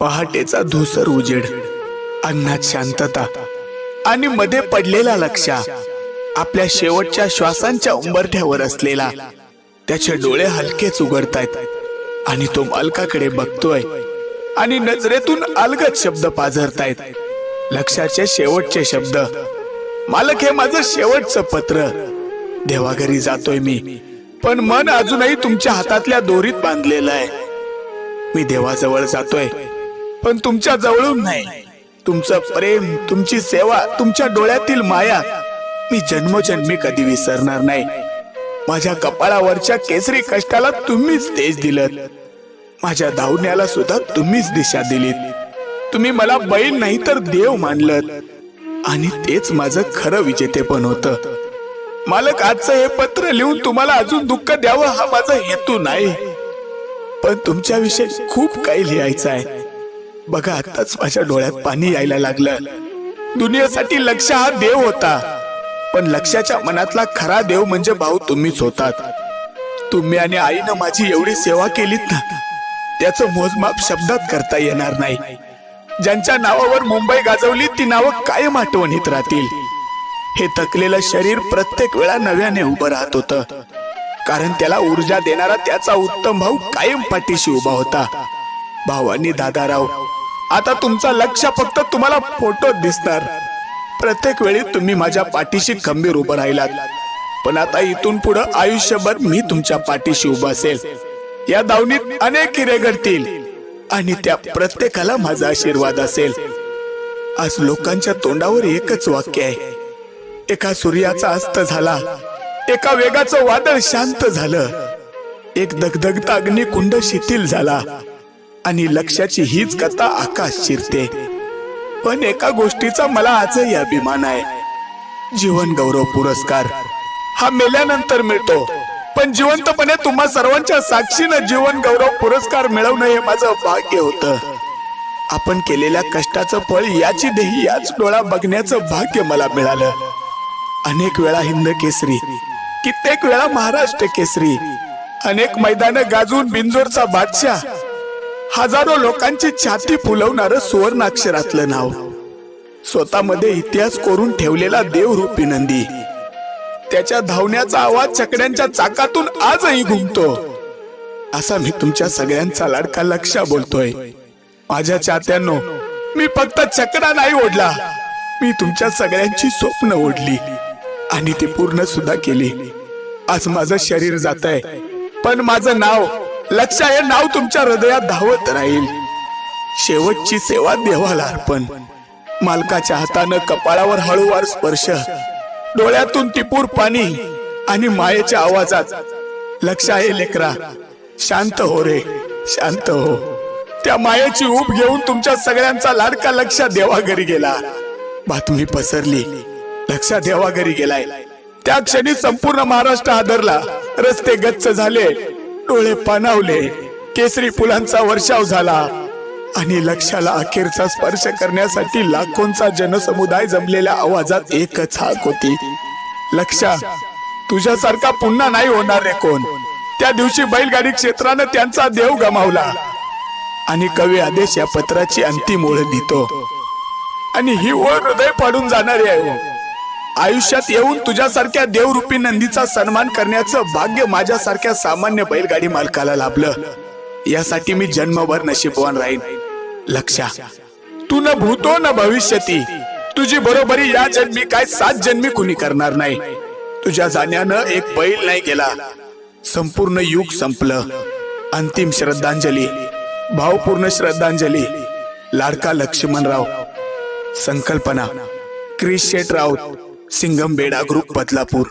पहाटेचा धुसर उजेड अन्नात शांतता आणि मध्ये पडलेला लक्षा आपल्या शेवटच्या श्वासांच्या उंबरठ्यावर असलेला. त्याचे डोळे हलकेच उघडतायत आणि तो मालकाकडे बघतोय आणि नजरेतून अलगत शब्द पाझरतायत. लक्षाचे शेवटचे शब्द मालक हे माझं शेवटचं पत्र. देवाघरी जातोय मी पण मन अजूनही तुमच्या हातातल्या दोरीत बांधलेलं आहे. मी देवाजवळ जातोय पण तुमच्या जवळून नाही. तुमचं प्रेम तुमची सेवा तुमच्या डोळ्यातील माया मी जन्मोजन्मी कधी विसरणार नाही. माझ्या कपाळावरच्या केसरी कष्टाला तुम्हीच तेज दिलं माझ्या धावण्याला सुद्धा तुम्हीच दिशा दिलीत. तुम्ही मला बैल नाही तर देव मानलं आणि तेच माझं खरं विजेतेपण होतं. मालक आजचं हे पत्र लिहून तुम्हाला अजून दुःख द्यावं हा माझा हेतू नाही. पण तुमच्याविषयी खूप काही लिहायचं आहे. बघा आताच माझ्या डोळ्यात पाणी यायला लागलं. दुनियेसाठी लक्ष हा देव होता. पण लक्षाच्या मनातला खरा देव म्हणजे भाऊ तुम्हीच होतात. तुम्ही आणि आईनं माझी एवढी सेवा केलीत ना त्याचं मोजमाप शब्दात करता येणार नाही. ज्यांच्या नावावर मुंबई गाजवली ती नावं कायम आठवणीत राहतील. हे थकलेलं शरीर प्रत्येक वेळा नव्याने उभं राहत होतं. कारण त्याला ऊर्जा देणारा त्याचा उत्तम भाऊ कायम पाठीशी उभा होता. भावानी दादाराव आता तुमचा लक्ष फक्त तुम्हाला फोटोत दिसणार. प्रत्येक वेळी तुम्ही माझ्या पाठीशी खंबीर उभं राहिलात. पण आता इथून पुढं आयुष्यभर मी तुमच्या पाठीशी उभा असेल. या दावणीत अनेक हिरे घडतील. आणि त्या प्रत्येकाला माझा आशीर्वाद असेल. आज लोकांच्या तोंडावर एकच वाक्य आहे. एका सूर्याचा अस्त झाला. एका वेगाचं वादळ शांत झालं. एक दगदगता अग्निकुंड शिथिल झाला. आणि लक्षाची हीच कथा आकाश शिरते पण एका गोष्टीचा मला आजही अभिमान आहे. जीवन गौरव पुरस्कार. हा मेल्यानंतर मिळतो. पण जिवंतपणे तुम्हा सर्वांच्या साक्षीनं जीवन गौरव पुरस्कार मिळवणं हे माझं भाग्य होतं. आपण केलेल्या कष्टाचं फळ याची देही याच डोळा बघण्याचं भाग्य मला मिळालं. अनेक वेळा हिंद केसरी कित्येक वेळा महाराष्ट्र केसरी अनेक मैदान गाजून बिंजोरचा बादशाह हजारो लोकांची छाती फुलवणार सुवर्णाक्षरातलं नाव. स्वतःमध्ये इतिहास कोरून ठेवलेला देवरूपी नंदी. त्याच्या धावण्याचा आवाज चकड्यांच्या चाकातून आजही घुमतो. असा मी तुमच्या सगळ्यांचा लाडका लक्षा बोलतोय. माझ्या चाहत्यांनो मी फक्त चकडा नाही ओढला. मी तुमच्या सगळ्यांची स्वप्न ओढली. आणि ती पूर्ण सुद्धा केली. आज माझं शरीर जात आहे पण माझं नाव लक्ष हे नाव तुमच्या हृदयात धावत राहील. शेवटची सेवा देवाला अर्पण. मालकाच्या हातानं कपाळावर हळूवार स्पर्श. डोळ्यातून टिपूर पाणी आणि मायेच्या आवाजात लक्ष आहे लेकरा शांत हो रे शांत हो. त्या मायेची ऊब घेऊन तुमच्या सगळ्यांचा लाडका लक्ष देवा घरी गेला. बातमी पसरली. लक्ष देवा घरी गेलाय. त्या क्षणी संपूर्ण महाराष्ट्र आदरला रस्ते गच्च झाले. डोळे पाणावले. केसरी फुलांचा वर्षाव झाला. आणि लक्षाला अखेरचा स्पर्श करण्यासाठी लाखोंचा जनसमुदाय जमलेल्या आवाजात एकच हाक होती. लक्षा तुझ्यासारखा पुन्हा नाही होणार रे कोण. त्या दिवशी बैलगाडी क्षेत्रानं त्यांचा देव गमावला. आणि कवी आदेश या पत्राची अंतिम ओळख देतो आणि ही ओळ हृदय पाडून जाणारी आहे. आयुष्यात येऊन तुझ्यासारख्या देवरूपी नंदीचा सन्मान करण्याचं भाग्य माझ्यासारख्या सामान्य बैलगाडी मालकाला लाभलं. यासाठी मी जन्मभर नशीबवान राहीन. लक्षा. तू न भूतो न भविष्यती. तुझी बरोबरी या जन्मी काय सात जन्मी कुणी करणार नाही. तुझ्या जाण्यानं एक बैल नाही गेला. संपूर्ण युग संपलं. अंतिम श्रद्धांजली. भावपूर्ण श्रद्धांजली. लाडका लक्ष्मणराव. संकल्पना. क्रिस शेट राऊत. सिंगम बेडा ग्रुप बदलापूर.